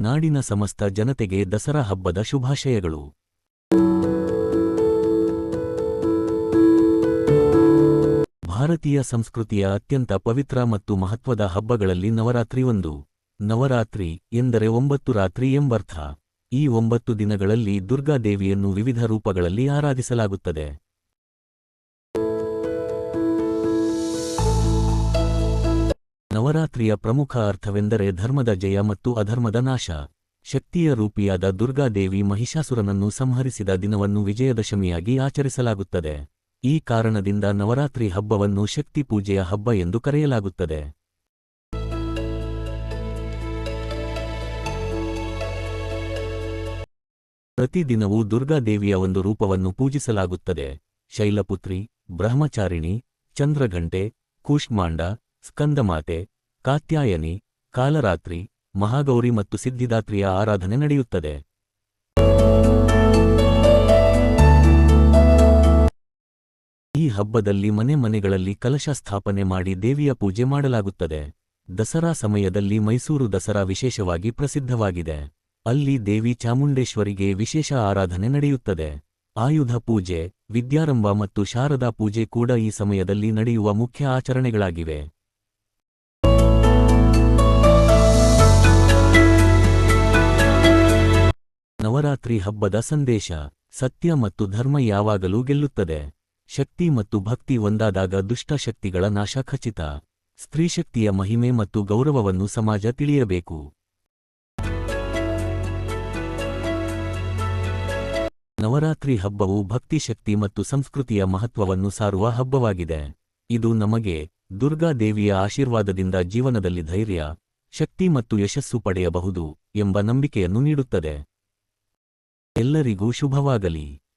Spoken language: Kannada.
ನಾಡಿನ ಸಮಸ್ತ ಜನತೆಗೆ ದಸರಾ ಹಬ್ಬದ ಶುಭಾಶಯಗಳು. ಭಾರತೀಯ ಸಂಸ್ಕೃತಿಯ ಅತ್ಯಂತ ಪವಿತ್ರ ಮತ್ತು ಮಹತ್ವದ ಹಬ್ಬಗಳಲ್ಲಿ ನವರಾತ್ರಿ ಒಂದು. ನವರಾತ್ರಿ ಎಂದರೆ ಒಂಬತ್ತು ರಾತ್ರಿ ಎಂಬರ್ಥ. ಈ ಒಂಬತ್ತು ದಿನಗಳಲ್ಲಿ ದುರ್ಗಾದೇವಿಯನ್ನು ವಿವಿಧ ರೂಪಗಳಲ್ಲಿ ಆರಾಧಿಸಲಾಗುತ್ತದೆ. ನವರಾತ್ರಿಯ ಪ್ರಮುಖ ಅರ್ಥವೆಂದರೆ ಧರ್ಮದ ಜಯ ಮತ್ತು ಅಧರ್ಮದ ನಾಶ. ಶಕ್ತಿಯ ರೂಪಿಯಾದ ದುರ್ಗಾದೇವಿ ಮಹಿಷಾಸುರನನ್ನು ಸಂಹರಿಸಿದ ದಿನವನ್ನು ವಿಜಯದಶಮಿಯಾಗಿ ಆಚರಿಸಲಾಗುತ್ತದೆ. ಈ ಕಾರಣದಿಂದ ನವರಾತ್ರಿ ಹಬ್ಬವನ್ನು ಶಕ್ತಿ ಪೂಜೆಯ ಹಬ್ಬ ಎಂದು ಕರೆಯಲಾಗುತ್ತದೆ. ಪ್ರತಿದಿನವೂ ದುರ್ಗಾದೇವಿಯ ಒಂದು ರೂಪವನ್ನು ಪೂಜಿಸಲಾಗುತ್ತದೆ. ಶೈಲಪುತ್ರಿ, ಬ್ರಹ್ಮಚಾರಿಣಿ, ಚಂದ್ರಘಂಟೆ, ಕೂಷ್ಮಾಂಡ, ಸ್ಕಂದಮಾತೆ ಕಾತ್ಯಾಯನಿ, ಕಾಲರಾತ್ರಿ, ಮಹಾಗೌರಿ ಮತ್ತು ಸಿದ್ಧಿದಾತ್ರಿಯ ಆರಾಧನೆ ನಡೆಯುತ್ತದೆ. ಈ ಹಬ್ಬದಲ್ಲಿ ಮನೆ ಮನೆಗಳಲ್ಲಿ ಕಲಶ ಸ್ಥಾಪನೆ ಮಾಡಿ ದೇವಿಯ ಪೂಜೆ ಮಾಡಲಾಗುತ್ತದೆ. ದಸರಾ ಸಮಯದಲ್ಲಿ ಮೈಸೂರು ದಸರಾ ವಿಶೇಷವಾಗಿ ಪ್ರಸಿದ್ಧವಾಗಿದೆ. ಅಲ್ಲಿ ದೇವಿ ಚಾಮುಂಡೇಶ್ವರಿಗೆ ವಿಶೇಷ ಆರಾಧನೆ ನಡೆಯುತ್ತದೆ. ಆಯುಧ ಪೂಜೆ, ವಿದ್ಯಾರಂಭ ಮತ್ತು ಶಾರದಾ ಪೂಜೆ ಕೂಡ ಈ ಸಮಯದಲ್ಲಿ ನಡೆಯುವ ಮುಖ್ಯ ಆಚರಣೆಗಳಾಗಿವೆ. ನವರಾತ್ರಿ ಹಬ್ಬದ ಸಂದೇಶ, ಸತ್ಯ ಮತ್ತು ಧರ್ಮ ಯಾವಾಗಲೂ ಗೆಲ್ಲುತ್ತದೆ. ಶಕ್ತಿ ಮತ್ತು ಭಕ್ತಿ ಒಂದಾದಾಗ ದುಷ್ಟಶಕ್ತಿಗಳ ನಾಶ ಖಚಿತ. ಸ್ತ್ರೀಶಕ್ತಿಯ ಮಹಿಮೆ ಮತ್ತು ಗೌರವವನ್ನು ಸಮಾಜ ತಿಳಿಯಬೇಕು. ನವರಾತ್ರಿ ಹಬ್ಬವು ಭಕ್ತಿ ಶಕ್ತಿ ಮತ್ತು ಸಂಸ್ಕೃತಿಯ ಮಹತ್ವವನ್ನು ಸಾರುವ ಹಬ್ಬವಾಗಿದೆ. ಇದು ನಮಗೆ ದುರ್ಗಾ ದೇವಿಯ ಆಶೀರ್ವಾದದಿಂದ ಜೀವನದಲ್ಲಿ ಧೈರ್ಯ, ಶಕ್ತಿ ಮತ್ತು ಯಶಸ್ಸು ಪಡೆಯಬಹುದು ಎಂಬ ನಂಬಿಕೆಯನ್ನು ನೀಡುತ್ತದೆ. ಎಲ್ಲರಿಗೂ ಶುಭವಾಗಲಿ.